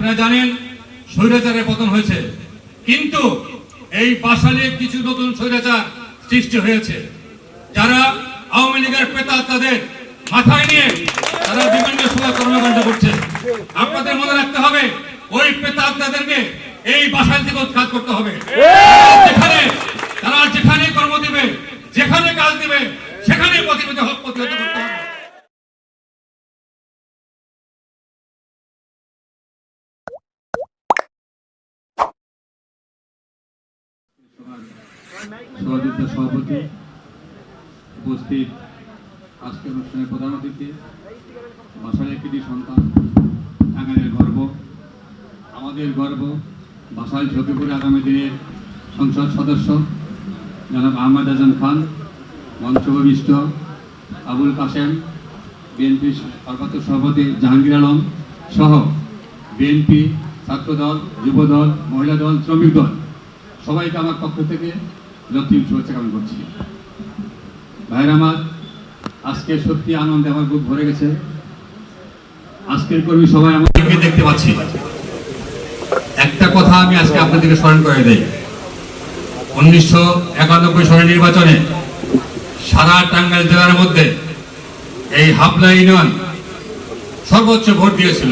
আপনারা জানেন স্বৈরাচারের পতন হয়েছে। কিন্তু এই বাসালে কিছু নতুন স্বৈরাচার সৃষ্টি হয়েছে। যারা আওয়ামী লীগের পেতা তাদের মাথায় নিয়ে তারা বিভিন্ন সময় কর্মকাণ্ড করছে। আপনাদের মনে রাখতে হবে, ওই পেতা তাদেরকে এই বাসায় থেকে উৎখাত করতে হবে। যেখানে তারা যেখানে কর্ম দিবে, যেখানে কাজ দিবে, সেখানে প্রতিনিধি হক প্রতিহত করতে হবে। সহযোগিতা সভাপতি উপস্থিত আজকের অনুষ্ঠানের প্রধান অতিথি বাসার একটি সন্তান টাঙ্গাইলের গর্ব, আমাদের গর্ব, বাসায় ঝুঁকিপুরে আগামী দিনের সংসদ সদস্য, জনাব আহমেদ আজম খান মঞ্চভূমিষ্ঠ আবুল কাসেম বিএনপি সর্বাত্ম সভাপতি জাহাঙ্গীর আলম সহ বিএনপি ছাত্রদল, যুবদল, মহিলা দল, শ্রমিক দল। সবাইকে আমার পক্ষ থেকে রক্তিম শুভেচ্ছা কামনা করছি। ভাইরা আমার, আজকে সত্যি আনন্দে আমার বুক ভরে গেছে। আজকের কর্মী সবাই আমাদেরকে দেখতে পাচ্ছি। একটা কথা আমি আজকে আপনাদেরকে স্মরণ করে দেই। উনিশশো একানব্বই সালের নির্বাচনে সারা টাঙ্গাইল জেলার মধ্যে এই হাবলা ইউনিয়ন সর্বোচ্চ ভোট দিয়েছিল।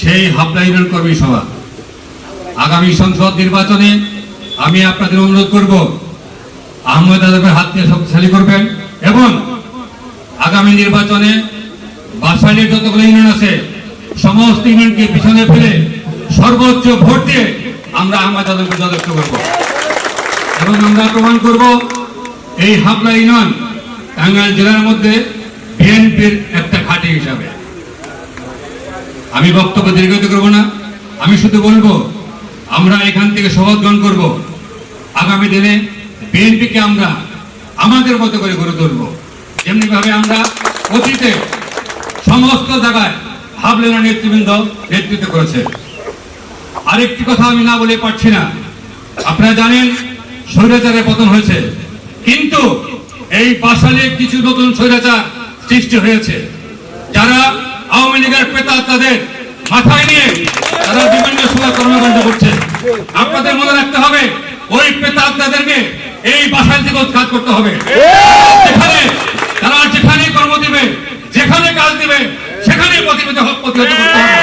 সেই হাবলা ইউনিয়ন কর্মী সভা। আগামী সংসদ নির্বাচনে আমি আপনাদের অনুরোধ করব, আহমেদ আদমের হাত দিয়ে শক্তিশালী করবেন এবং আগামী নির্বাচনে বাসাইলের যতগুলো ইউনিয়ন আছে, সমস্ত ইউনিয়নকে পিছনে ফেলে সর্বোচ্চ ভোট দিয়ে আমরা আহমেদ আদমকে যথেষ্ট করব। এবং আমরা প্রমাণ করব, এই হাবলা ইউনিয়ন টাঙ্গাইল জেলার মধ্যে বিএনপির একটা ঘাঁটি হিসাবে। আমি বক্তব্য দীর্ঘায়িত করব না। আমি শুধু বলব, আমরা এখান থেকে শপথ গ্রহণ করব। আগামী দিনে বিএনপিকে আমরা আমাদের মতো করে গড়ে তুলব। যেমনি ভাবে আমরা অতীতে সমস্ত জায়গায় হাবলেনা নেতৃবৃন্দ নেতৃত্ব করেছে। আরেকটি কথা আমি না বলে পারছি না। আপনারা জানেন, স্বৈরাচারের পতন হয়েছে। কিন্তু এই পাশালে কিছু নতুন স্বৈরাচার সৃষ্টি হয়েছে। যারা আওয়ামী লীগের পেতা তাদের মাথায় নিয়ে তারা বিভিন্ন সময় কর্মকাণ্ড করছে। আপনাদের মনে রাখতে হবে, ওই পেতা তাদেরকে এই বাসায় থেকে উৎখাত করতে হবে। যেখানে তারা যেখানে কর্ম দিবে, যেখানে কাজ দিবে, সেখানে প্রতিনিধি হক প্রতিহত করতে হবে।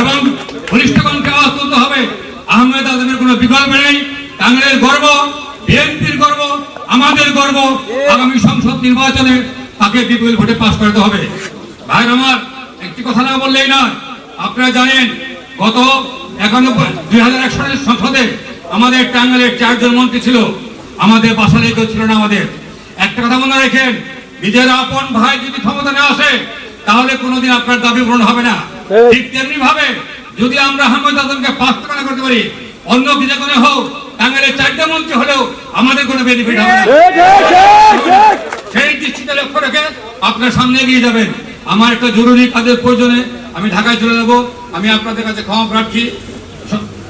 এবং ঘনিষ্ঠগণকে আওয়াজ তুলতে হবে, আহমেদ আজমের কোনো বিকল্প নেই টাঙ্গাইলের গর্ব, বিএনপির গর্ব, আমাদের গর্ব, আগামী সংসদ নির্বাচনে তাকে বিপুল ভোটে পাশ করতে হবে। ভাই আমার একটি কথা না বললেই নয়। আপনারা জানেন গত একানব্বই দুই হাজার এক সালের সংসদে আমাদের টাঙ্গাইলের চারজন মন্ত্রী ছিল। আমাদের বাসালে কেউ ছিল না আমাদের। একটা কথা মনে রেখেন নিজের আপন ভাই যদি ক্ষমতা না আসে তাহলে কোনোদিন আপনার দাবি পূরণ হবে না। ঠিক তেমনি ভাবে যদি আমরা আহমেদ আজমকে পাঁচ টাকা করতে পারি অন্য কিছু করে হোক টাঙ্গাইলের চারটা মন্ত্রী হলেও আমাদের কোনো বেনিফিট হবে না। সেই দৃষ্টিতে লক্ষ্য রেখে আপনার সামনে এগিয়ে যাবেন। আমার একটা জরুরি কাজের প্রয়োজনে আমি ঢাকায় চলে যাব। আমি আপনাদের কাছে ক্ষমা প্রার্থী।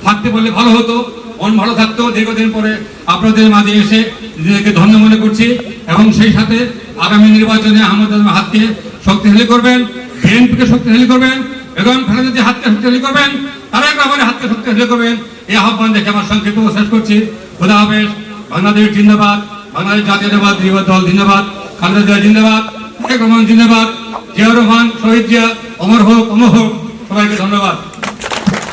থাকতে বললে ভালো হতো। মন ভালো থাকতো। দীর্ঘদিন পরে আপনাদের মাঝে এসে নিজেদেরকে ধন্য মনে করছি। এবং সেই সাথে আগামী নির্বাচনে আহমদ আজমের হাতকে শক্তিশালী করবেন, বিএনপিকে শক্তিশালী করবেন এবং খালেদা যে হাতকে শক্তিশালী করবেন, তারা একবার হাতকে শক্তিশালী করবেন। এই আহ্বান দেখে আমার সংক্ষিপ্ত শেষ করছি। খুদা হাফেজ। বাংলাদেশ জিন্দাবাদ। বাংলাদেশ জাতীয়তাবাদ দল জিন্দাবাদ। খালেদা জিয়া জিন্দাবাদ। জিন্দাবাদ। জিয়া রহমান শহীদ জিয়া অমর হোক অমর হোক সবাইকে ধন্যবাদ।